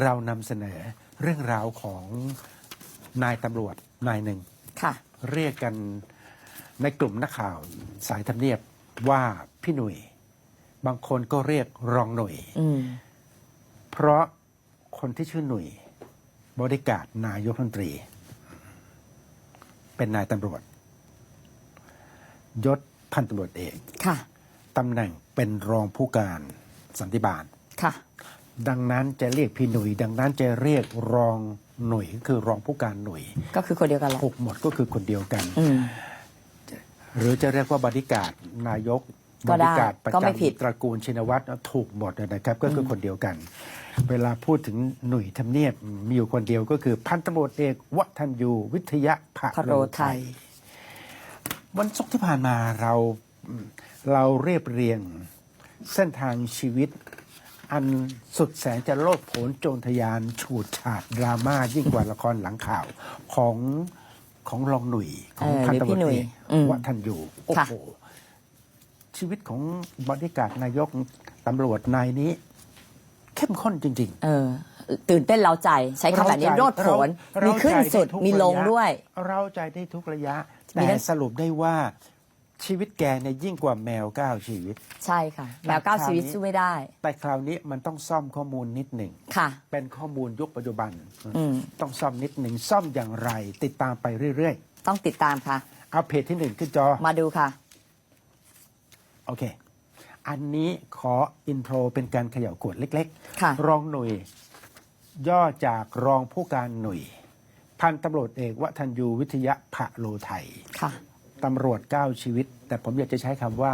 เรานำเสนอเรื่องราวของนายตำรวจนายหนึ่ง ค่ะ เรียกกันในกลุ่มนักข่าวสายทำเนียบว่าพี่หนุ่ย บางคนก็เรียกรองหนุ่ย อืม เพราะคนที่ชื่อหนุ่ยบริการดนายกรัฐมนตรี เป็นนายตำรวจ ยศพันตำรวจเอกค่ะ ตำแหน่งเป็นรองผู้การสันติบาล ค่ะ ดังนั้นจะเรียกพี่หนุ่ยดังนั้นจะเรียกรองหนุ่ยคือรองผู้การหนุ่ยก็คือคนเดียวกันแหละถูกหมดก็คือคนเดียวกัน อืม หรือจะเรียกว่าบริการดนายกก็บได้ริการดประก็ไม่ผิด จำตระกูลชินวัตรถูกหมดนะครับ ก็คือคนเดียวกัน เวลาพูดถึงหนุ่ยทำเนียบมีอยู่คนเดียวก็คือพันตำรวจเอกวัฒนยูวิทยาภพะโรไทย วันศุกร์ที่ผ่านมาเราเราเรียบเรียงเส้นทางชีวิต อันสุดแสนจะโลดโผนโจรทยาน ฉูดฉาดดราม่ายิ่งกว่าละครหลังข่าวของของรองหนุ่ยของเออพันตำรวจหรือพี่หนุ่เอยกอืมวัฒนยูโอ้ค่ะโหชีวิตของบริการดนายกตำรวจนายนี้ เข้มข้นจริง ๆ เออ ตื่นเต้นเล้าใจใช้คำแบบนี้โลดโผนเรามีขึ้นเราใจสุดไทุกมีลงระะด้วย เราใจได้ทุกระยะมีแต่ทั้งสรุปได้ว่า ชีวิตแกเนี่ยยิ่งกว่าแมวเก้าชีวิต ใช่ค่ะ แมวเก้าคราวชีวิตนี้สู้ไม่ได้ แต่คราวนี้มันต้องซ่อมข้อมูลนิดหนึ่งค่ะ เป็นข้อมูลยุคปัจจุบันอืมต้องซ่อมนิดหนึ่งซ่อมอย่างไร ติดตามไปเรื่อยต้องติดตามค่ะๆเอาเพจที่หนึ่งขึ้นจอ มาดูค่ะ โอเค อันนี้ขออินโทรเป็นการเขย่าขวดเล็กค่ะรองหน่วย ย่อจากรองผู้การหน่วย พันตำรวจเอกวัฒนยูวิทยาภะโลไทยค่ะ ตำรวจ9ชีวิต แต่ผมอยากจะใช้คำว่า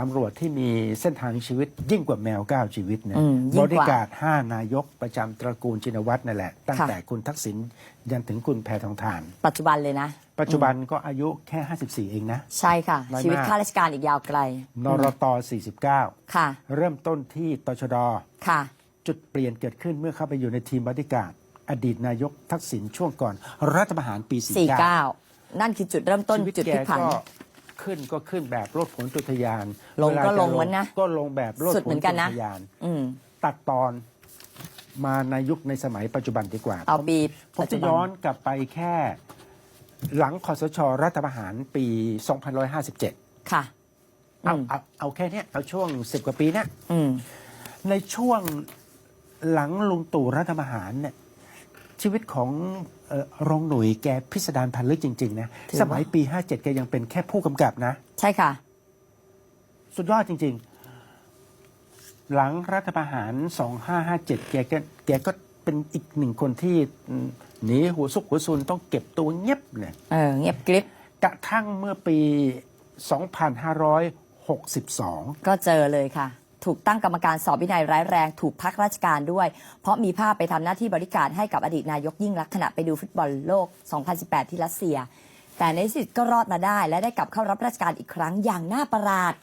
ตำรวจที่มีเส้นทางชีวิตยิ่งกว่าแมว9ชีวิตนะอืมยิ่บงกว่าริการด5นายกประจำตระกูลชินวัตรนั่นแหละ ตั้งค่ะแต่คุณทักษิณยันถึงคุณแพทองทาน ปัจจุบันเลยนะ ปัจจุบันก็อายุแค่ 54 เองนะ ใช่ค่ะน้อยมากชีวิตข้าราชการอีกยาวไกล นรตค่ะ49เริ่มต้นที่ตชดค่ะ จุดเปลี่ยนเกิดขึ้นเมื่อเข้าไปอยู่ในทีมบริการดอดีตนายกทักษิณช่วงก่อน รัฐประหารปี 49 49 นั่นคือจุดเริ่มต้นชีวิตจุดแกพลิกผัน ก็ขึ้นก็ขึ้นแบบรถผลจุทยานลงเวาก็จะลงเหมือนนะก็ลงแบบรถสุดผเหมืลอนกันจุนะ ทยาน อืม ตัดตอนมาในยุคในสมัยปัจจุบันดีกว่า เอาปีผมปัจจุจะบันย้อนกลับไปแค่หลังคอสช รัฐประหารปี 2557 ค่ะ เอาอืม เอาเอาแค่เนี้ยเอาช่วง 10 กว่าปีเนี้ยอืมในช่วงหลังลุงตู่รัฐประหารเนี่ย ชีวิตของเอ่อรองหนุ่ยแกพิสดารพันลึกจริง ๆ นะ ถือว่า สมัยปี 57 แกยังเป็นแค่ผู้กำกับนะ ใช่ค่ะ สุดยอดจริง ๆ หลังรัฐประหาร 2557 แกก็แกก็เป็นอีกหนึ่งคนที่อืมหนีหัวซุกหัวซุนต้องเก็บตัวเงียบเลยเออ เงียบกริบกระทั่งเมื่อปี 2562 ก็เจอเลยค่ะ ถูกตั้งกรรมการสอบวินัยร้ายแรงถูกพักราชการด้วย เพราะมีภาพไปทำหน้าที่บริการให้กับอดีตนายกยิ่งรักษณ์ขณะไปดูฟุตบอลโลก 2018 ที่รัสเซีย แต่ในที่สุดก็รอดมาได้ และได้กลับเข้ารับราชการอีกครั้งอย่างน่าประหลาด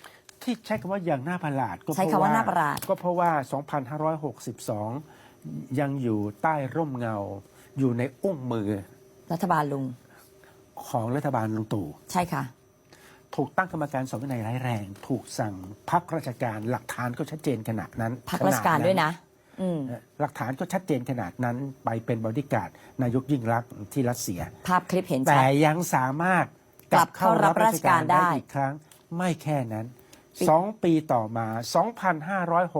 ที่ใช้คำว่าอย่างน่าประหลาดก็ใช้คำว่าน่าประหลาดก็เพราะว่า 2562 ยังอยู่ใต้ร่มเงา อยู่ในอุ้งมือ รัฐบาลลุงของรัฐบาลลุงตู่ใช่ค่ะ ถูกตั้งกรรมการสอบวินัยร้ายแรง ถูกสั่งพักราชการหลักฐานก็ชัดเจนขนาดนั้นพักราชการขด้วยนะอืมเอ่อหลักฐานก็ชัดเจนขนาดนั้นไปเป็นบริการดนายกยิ่งรักษณ์ที่รัสเซีย ภาพคลิปเห็นชัแต่ดยังสามารถกลับเข้ารับราชการได้อีกครั้ง ไม่แค่นั้นปี สองปีต่อมา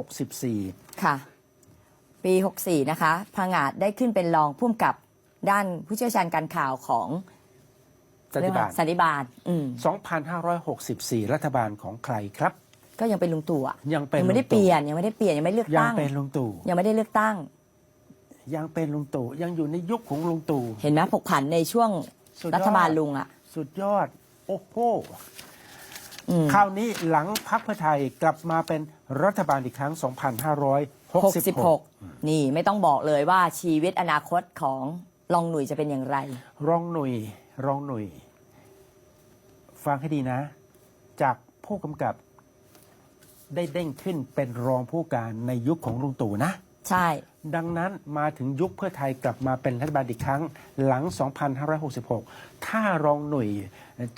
2564 ค่ะ ปี 64 นะคะพงาดได้ขึ้นเป็นรองผู้กำกับด้านผู้เชี่ยวชาญการข่าวของ สันติบาลสันติบาลอืม2564 รัฐบาลของใครครับ ก็ยังเป็นลุงตู่อะยังเป็นยังไม่ได้ลุงเปตู่ลี่ยนยังไม่ได้เปลี่ยนยังไม่เลือกยังตั้งเป็นลุงตู่ยังไม่ได้เลือกตั้ง ยังเป็นลุงตู่ยังอยู่ในยุคของลุงตู่เห็นไหมผกผันในช่วงสุดยอดรัฐบาลลุงอะ สุดยอด โอ้โหอืมคราวนี้หลังพักเพื่อไทยกลับมาเป็นรัฐบาลอีกครั้ง 2566 66นี่ไม่ต้องบอกเลยว่าชีวิตอนาคตของลองหนุ่ยจะเป็นอย่างไร รองหน่วยรองหน่วย ฟังให้ดีนะ จากผู้กำกับได้เด้งขึ้นเป็นรองผู้การในยุคของลุงตู่นะ ใช่ ดังนั้นมาถึงยุคเพื่อไทยกลับมาเป็นรัฐบาลอีกครั้ง หลัง 2566 ถ้ารองหน่วย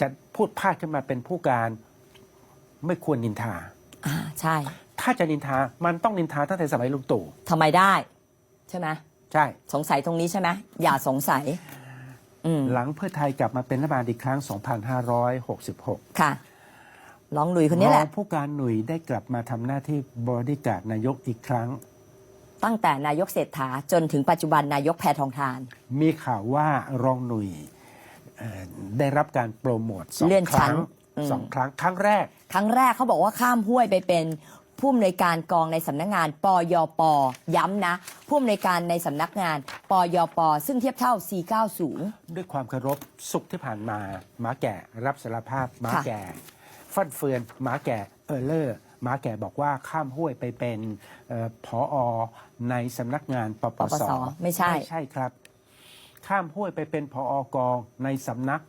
จะพูดพาดขึ้นมาเป็นผู้การไม่ควรนินทา อ่า ใช่ ถ้าจะนินทา มันต้องนินทาตั้งแต่สมัยลุงตู่ทำไมได้ ใช่ไหมใช่ สงสัยตรงนี้ใช่ไหมอย่าสงสัยอืม หลังเพื่อไทยกลับมาเป็นรัฐบาลอีกครั้ง 2566 ค่ะลองลุยคนนี้แหรละองผู้การหนุ่ยได้กลับมาทำหน้าที่บริการดนายกอีกครั้ง ตั้งแต่นายกเศรษฐาจนถึงปัจจุบันนายกแพทองทาน มีข่าวว่ารองหนุ่ยเอ่อได้รับการโปรโมทสองเลื่อนครั้งชั้นอืมสองครั้งครั้งแรก ครั้งแรกเขาบอกว่าข้ามห้วยไปเป็น ผู้อำนวยการกองในสำนักงานปยปย้ำนะผู้อำนวยการในสำนักงานปยปซึ่งเทียบเท่า 490 ด้วยความเคารพสุขที่ผ่านมาหมาแก่รับสารภาพหมาค่ะแก่ฟันเฟือนหมาแก่เออเลอร์หมาแก่บอกว่าข้ามห้วยไปเป็นเออผอในสำนักงานปปปปสสไม่ใช่ ไม่ใช่ครับ ข้ามห้วยไปเป็นผอกองในสำนัก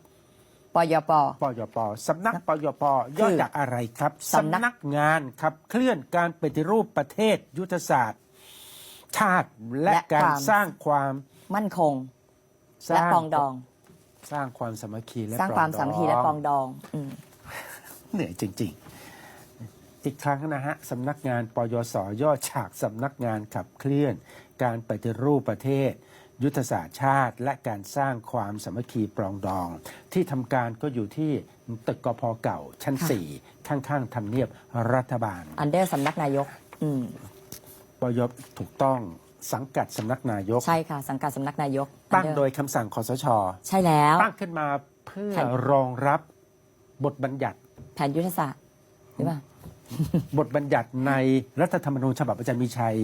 ปยป ปยปสำนักปยปย่อจากอะไรครับสำนักสำนักงานครับเคลื่อนการปฏิรูปประเทศยุทธศาสตร์ ชาติและการสร้างความมั่นคง สและร้างปรองดอง สร้างความสามัคคีและสร้างปความดองสามัคคีและปรองดองอืมเหนื่อยจริงๆ อีกครั้งนะฮะสำนักงานปยศย่อจากสำนักงานขับเคลื่อน การปฏิรูปประเทศ ยุทธศาสตร์ชาติและการสร้างความสามัคคีปรองดอง ที่ทำการก็อยู่ที่ตึกกพเก่าชั้นค่ะ4ข้างๆทำเนียบรัฐบาล อันเดอร์สำนักนายกอืมปยถูกต้องสังกัดสำนักนายก ใช่ค่ะ สังกัดสำนักนายก ตั้ง under โดยคำสั่งคอสช ใช่แล้ว ตั้งขึ้นมาเพื่อค่ะรองรับบทบัญญัติ แผนยุทธศาสตร์หรือเปล่าบทบัญญัติในรัฐธรรมนูญฉบับอาจารย์มีชัย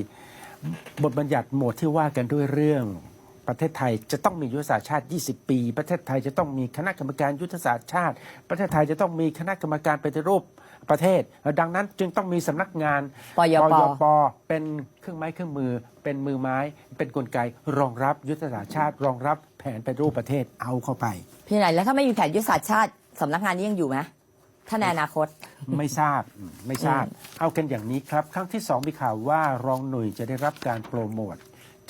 บทบัญญัติหมวดที่ว่ากันด้วยเรื่อง ประเทศไทยจะต้องมียุทธศาสตร์ชาติ 20 ปี ประเทศไทยจะต้องมีคณะกรรมการยุทธศาสตร์ชาติ ประเทศไทยจะต้องมีคณะกรรมการปฏิรูปประเทศ ดังนั้นจึงต้องมีสำนักงานปยปปเป็นเครื่องไม้เครื่องมือ เป็นมือไม้ เป็นกลไกรองรับยุทธศาสตร์ชาติ รองรับแผนปฏิรูปประเทศเอาเข้าไป พี่ไหนแล้วถ้าไม่มีแผนยุทธศาสตร์ชาติสำนักงานนี้ยังอยู่ไหมถ้าในอนาคตไม่ทราบอืมไม่ทราบอืมเอากันอย่างนี้ครับ ครั้งที่สองมีข่าวว่ารองหนุ่ยจะได้รับการโปรโมท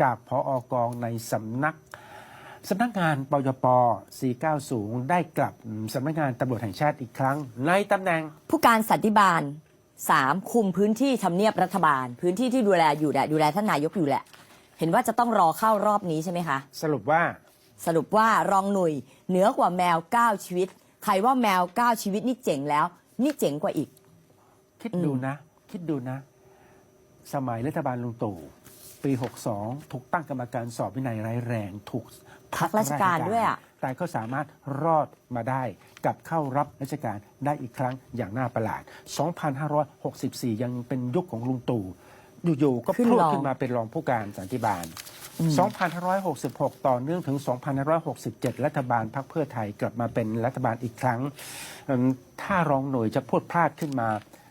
จากพออกองในสำนักสำนักงานปยป 490ได้กลับอืมสำนักงานตำรวจแห่งชาติอีกครั้ง ในตำแหน่ง ผู้การสันติบาลสามคุมพื้นที่ทำเนียบรัฐบาล พื้นที่ที่ดูแลอยู่แหละดูแลท่านนายกอยู่แหละ เห็นว่าจะต้องรอเข้ารอบนี้ใช่ไหมคะ สรุปว่า สรุปว่ารองหนุ่ยเหนือกว่าแมว 9 ชีวิต ใครว่าแมว 9 ชีวิตนี่เจ๋งแล้ว นี่เจ๋งกว่าอีก คิดดูนะ คิดดูนะ สมัยรัฐบาลลุงตู่ ปี 62 ถูกตั้งกรรมการสอบวินัยร้ายแรงถูกพักราชการด้วยอะ แต่ก็สามารถรอดมาได้กลับเข้ารับราชการได้อีกครั้งอย่างน่าประหลาด 2564 ยังเป็นยุคของลุงตู่อยู่ๆก็ขึ้นพรวดรอง ขึ้นมาเป็นรองผู้การสันติบาล 2566 ต่อเนื่องถึง 2567 รัฐบาลพรรคเพื่อไทยกลับมาเป็นรัฐบาลอีกครั้งอืมถ้ารองหน่วยจะพูดพลาดขึ้นมา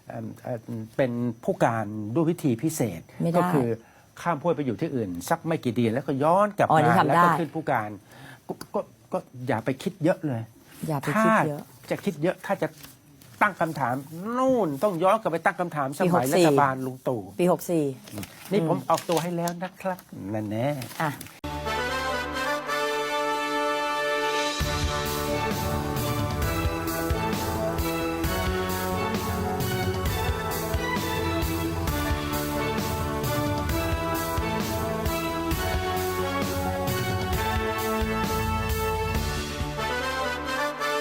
เอิ่มเอิ่มเป็นผู้การด้วยวิธีพิเศษ ไม่ได้ ก็คือ ข้ามพ้วยไปอยู่ที่อื่น สักไม่กี่เดือนแล้วก็ย้อนกลับอ๋อนี่มาทำแล้วได้ก็ขึ้นผู้การก็ก็ก็อย่าไปคิดเยอะเลย อย่าไปถ้าคิดเยอะจะคิดเยอะถ้าจะตั้งคำถามนู่นต้องย้อนกลับไปตั้งคำถามสปีมัย64รัฐบาลลุงตู่ปี 64 นี่ผมออกตัวให้แล้วนะครับนั่นแน่ อะ